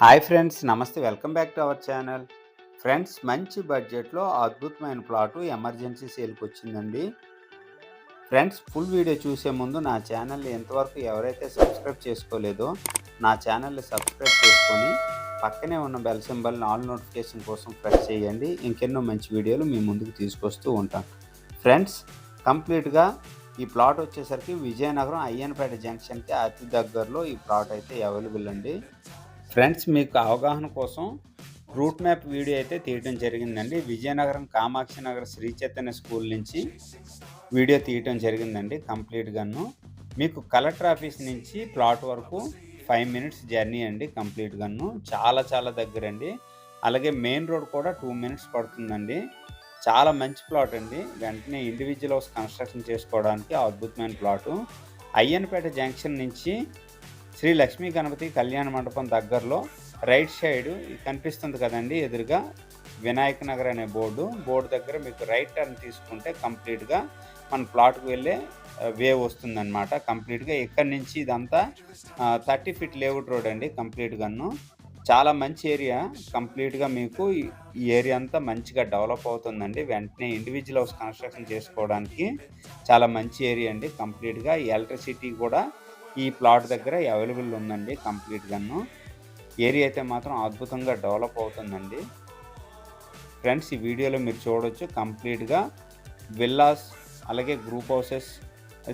Hi friends నమస్తే. Welcome back to our channel. Friends మంచి బడ్జెట్లో అద్భుతమైన ప్లాటు ఎమర్జెన్సీ సేల్కి వచ్చిందండి ఫ్రెండ్స్ ఫుల్ వీడియో చూసే ముందు నా ఛానల్ని ఎంతవరకు ఎవరైతే సబ్స్క్రైబ్ చేసుకోలేదో నా ఛానల్ని సబ్స్క్రైబ్ చేసుకొని పక్కనే ఉన్న బెల్ సింబల్ని ఆల్ నోటిఫికేషన్ కోసం ప్రెస్ చేయండి. ఇంకెన్నో మంచి వీడియోలు మీ ముందుకు తీసుకొస్తూ ఉంటాను ఫ్రెండ్స్ కంప్లీట్గా ఈ ప్లాట్ వచ్చేసరికి విజయనగరం అయ్యన్పేట జంక్షన్కి అతి దగ్గరలో ఈ ప్లాట్ అయితే అవైలబుల్ అండి. ఫ్రెండ్స్ మీకు అవగాహన కోసం రూట్ మ్యాప్ వీడియో అయితే తీయడం జరిగిందండి. విజయనగరం కామాక్షి నగర్ శ్రీ చైతన్య స్కూల్ నుంచి వీడియో తీయటం జరిగిందండి కంప్లీట్గాను మీకు కలెక్టర్ ఆఫీస్ నుంచి ప్లాట్ వరకు ఫైవ్ మినిట్స్ జర్నీ అండి కంప్లీట్గాను చాలా చాలా దగ్గర అండి అలాగే మెయిన్ రోడ్ కూడా టూ మినిట్స్ పడుతుందండి. చాలా మంచి ప్లాట్ అండి. వెంటనే ఇండివిజువల్ హౌస్ కన్స్ట్రక్షన్ చేసుకోవడానికి అద్భుతమైన ప్లాటు. అయ్యన్పేట జంక్షన్ నుంచి శ్రీ లక్ష్మీ గణపతి కళ్యాణ మండపం దగ్గరలో రైట్ సైడ్ కనిపిస్తుంది కదండి ఎదురుగా వినాయక నగర్ అనే బోర్డు. బోర్డు దగ్గర మీకు రైట్ టర్న్ తీసుకుంటే కంప్లీట్గా మన ప్లాట్కి వెళ్ళే వే వస్తుందన్నమాట. కంప్లీట్గా ఇక్కడి నుంచి ఇదంతా థర్టీ ఫీట్ లేఅవుట్ రోడ్ అండి కంప్లీట్గాను. చాలా మంచి ఏరియా. కంప్లీట్గా మీకు ఈ ఏరియా అంతా మంచిగా డెవలప్ అవుతుందండి. వెంటనే ఇండివిజువల్ హౌస్ కన్స్ట్రక్షన్ చేసుకోవడానికి చాలా మంచి ఏరియా అండి. కంప్లీట్గా ఎలక్ట్రిసిటీ కూడా ఈ ప్లాట్ దగ్గర అవైలబుల్ ఉందండి కంప్లీట్గాను ఏరియా అయితే మాత్రం అద్భుతంగా డెవలప్ అవుతుందండి. ఫ్రెండ్స్ ఈ వీడియోలో మీరు చూడవచ్చు కంప్లీట్గా విల్లాస్ అలాగే గ్రూప్ హౌసెస్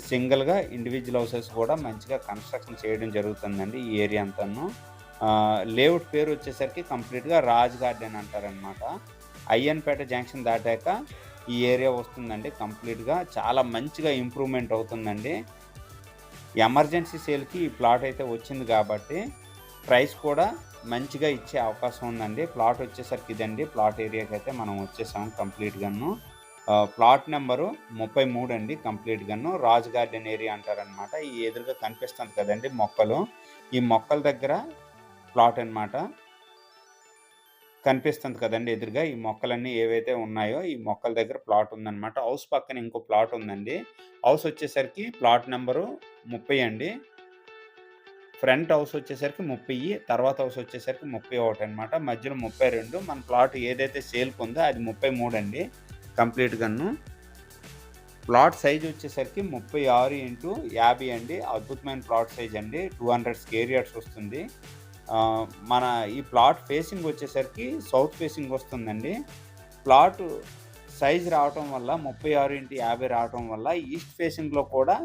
సింగిల్గా ఇండివిజువల్ హౌసెస్ కూడా మంచిగా కన్స్ట్రక్షన్ చేయడం జరుగుతుందండి ఈ ఏరియా అంతాను. లేఅవుట్ పేరు వచ్చేసరికి కంప్లీట్గా రాజ్ గార్డెన్ అంటారనమాట అయ్యన్పేట జంక్షన్ దాటాక ఈ ఏరియా వస్తుందండి కంప్లీట్గా. చాలా మంచిగా ఇంప్రూవ్మెంట్ అవుతుందండి. ఎమర్జెన్సీ సేల్కి ఈ ప్లాట్ అయితే వచ్చింది కాబట్టి ప్రైస్ కూడా మంచిగా ఇచ్చే అవకాశం ఉందండి. ప్లాట్ వచ్చేసరికి ఇదండి. ప్లాట్ ఏరియాకి అయితే మనం వచ్చేసాం కంప్లీట్గాను. ప్లాట్ నెంబరు ముప్పై మూడు అండి కంప్లీట్గాను. రాజ్ గార్డెన్ ఏరియా అంటారనమాట. ఈ ఎదురుగా కనిపిస్తుంది కదండి మొక్కలు. ఈ మొక్కల దగ్గర ప్లాట్ అనమాట కనిపిస్తుంది కదండి ఎదురుగా. ఈ మొక్కలన్నీ ఏవైతే ఉన్నాయో ఈ మొక్కల దగ్గర ప్లాట్ ఉందన్నమాట. హౌస్ పక్కన ఇంకో ప్లాట్ ఉందండి. హౌస్ వచ్చేసరికి ప్లాట్ నెంబరు ముప్పై అండి. ఫ్రంట్ హౌస్ వచ్చేసరికి ముప్పై తర్వాత హౌస్ వచ్చేసరికి ముప్పై ఒకటి అనమాట మధ్యలో ముప్పై రెండు. మన ప్లాట్ ఏదైతే సేల్కి ఉందో అది ముప్పై మూడు అండి కంప్లీట్గాను ప్లాట్ సైజ్ వచ్చేసరికి ముప్పై ఆరు ఇంటూ యాభై అండి. అద్భుతమైన ప్లాట్ సైజ్ అండి. టూ హండ్రెడ్ స్కేర్ యార్డ్స్ వస్తుంది. మన ఈ ప్లాట్ ఫేసింగ్ వచ్చేసరికి సౌత్ ఫేసింగ్ వస్తుందండి. ప్లాట్ సైజ్ రావటం వల్ల ముప్పై ఆరు ఇంటి యాభై రావటం వల్ల ఈస్ట్ ఫేసింగ్లో కూడా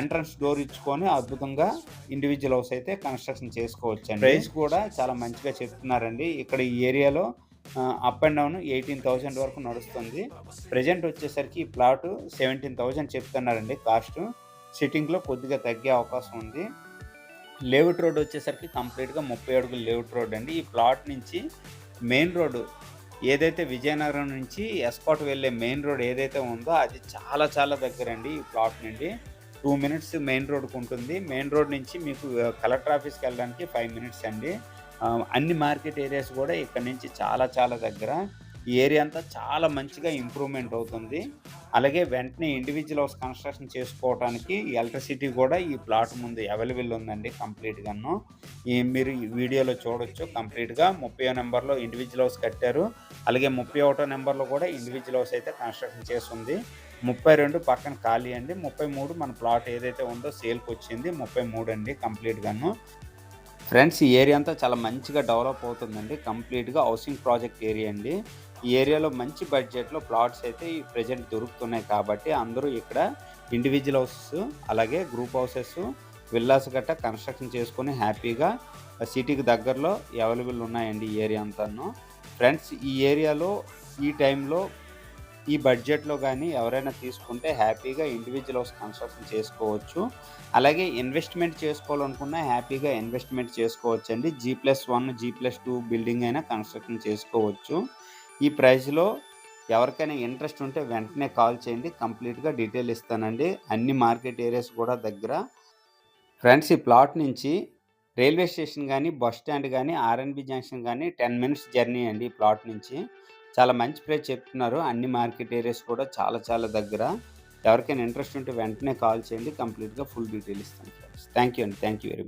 ఎంట్రన్స్ డోర్ ఇచ్చుకొని అద్భుతంగా ఇండివిజువల్ హౌస్ అయితే కన్స్ట్రక్షన్ చేసుకోవచ్చు అండి ప్రైస్ కూడా చాలా మంచిగా చెప్తున్నారండి. ఇక్కడ ఈ ఏరియాలో up and down eighteen thousand వరకు నడుస్తుంది. ప్రజెంట్ వచ్చేసరికి ఈ ప్లాట్ సెవెంటీన్ థౌజండ్ చెప్తున్నారండి కాస్ట్. సిట్టింగ్లో కొద్దిగా తగ్గే అవకాశం ఉంది. లేఅవుట్ రోడ్ వచ్చేసరికి కంప్లీట్గా ముప్పై అడుగులు లేఅవుట్ రోడ్ అండి. ఈ ప్లాట్ నుంచి మెయిన్ రోడ్డు ఏదైతే విజయనగరం నుంచి ఎస్పాట్ వెళ్ళే మెయిన్ రోడ్ ఏదైతే ఉందో అది చాలా చాలా దగ్గర అండి ఈ ప్లాట్ నుండి. టూ మినిట్స్ మెయిన్ రోడ్కి ఉంటుంది. మెయిన్ రోడ్ నుంచి మీకు కలెక్టర్ ఆఫీస్కి వెళ్ళడానికి ఫైవ్ మినిట్స్ అండి. అన్ని మార్కెట్ ఏరియాస్ కూడా ఇక్కడ నుంచి చాలా చాలా దగ్గర. ఈ ఏరియా అంతా చాలా మంచిగా ఇంప్రూవ్మెంట్ అవుతుంది. అలాగే వెంటనే ఇండివిజువల్ హౌస్ కన్స్ట్రక్షన్ చేసుకోవడానికి ఎలక్ట్రిసిటీ కూడా ఈ ప్లాట్ ముందు అవైలబుల్ ఉందండి కంప్లీట్గాను ఈ మీరు ఈ వీడియోలో చూడొచ్చు కంప్లీట్గా ముప్పై నెంబర్లో ఇండివిజువల్ హౌస్ కట్టారు. అలాగే ముప్పై ఒకటో నెంబర్లో కూడా ఇండివిజువల్ హౌస్ అయితే కన్స్ట్రక్షన్ చేస్తుంది. ముప్పై రెండు పక్కన ఖాళీ అండి. ముప్పై మూడు మన ప్లాట్ ఏదైతే ఉందో సేల్కి వచ్చింది ముప్పై మూడు అండి కంప్లీట్గాను ఫ్రెండ్స్ ఈ ఏరియా అంతా చాలా మంచిగా డెవలప్ అవుతుందండి. కంప్లీట్గా హౌసింగ్ ప్రాజెక్ట్ ఏరియా అండి. ఈ ఏరియాలో మంచి బడ్జెట్లో ప్లాట్స్ అయితే ఈ ప్రజెంట్ దొరుకుతున్నాయి కాబట్టి అందరూ ఇక్కడ ఇండివిజువల్ హౌసెస్ అలాగే గ్రూప్ హౌసెస్ విల్లాస్ గట్ట కన్స్ట్రక్షన్ చేసుకొని హ్యాపీగా సిటీకి దగ్గరలో అవైలబుల్ ఉన్నాయండి ఈ ఏరియా అంతాను. ఫ్రెండ్స్ ఈ ఏరియాలో ఈ టైంలో ఈ బడ్జెట్లో కానీ ఎవరైనా తీసుకుంటే హ్యాపీగా ఇండివిజువల్ హౌస్ కన్స్ట్రక్షన్ చేసుకోవచ్చు. అలాగే ఇన్వెస్ట్మెంట్ చేసుకోవాలనుకున్నా హ్యాపీగా ఇన్వెస్ట్మెంట్ చేసుకోవచ్చు అండి G plus one G plus two building అయినా కన్స్ట్రక్షన్ చేసుకోవచ్చు. ఈ ప్రైస్లో ఎవరికైనా ఇంట్రెస్ట్ ఉంటే వెంటనే కాల్ చేయండి. కంప్లీట్గా డీటెయిల్ ఇస్తానండి. అన్ని మార్కెట్ ఏరియాస్ కూడా దగ్గర. ఫ్రెండ్స్ ఈ ప్లాట్ నుంచి రైల్వే స్టేషన్ కానీ బస్ స్టాండ్ కానీ ఆర్ఎన్బి జంక్షన్ కానీ టెన్ మినిట్స్ జర్నీ అండి ఈ ప్లాట్ నుంచి. చాలా మంచి ప్రైస్ చెప్తున్నారు. అన్ని మార్కెట్ ఏరియాస్ కూడా చాలా చాలా దగ్గర. ఎవరికైనా ఇంట్రెస్ట్ ఉంటే వెంటనే కాల్ చేయండి. కంప్లీట్గా ఫుల్ డీటెయిల్ ఇస్తాను ఫ్రెండ్స్ థ్యాంక్ యూ అండి. Thank you very much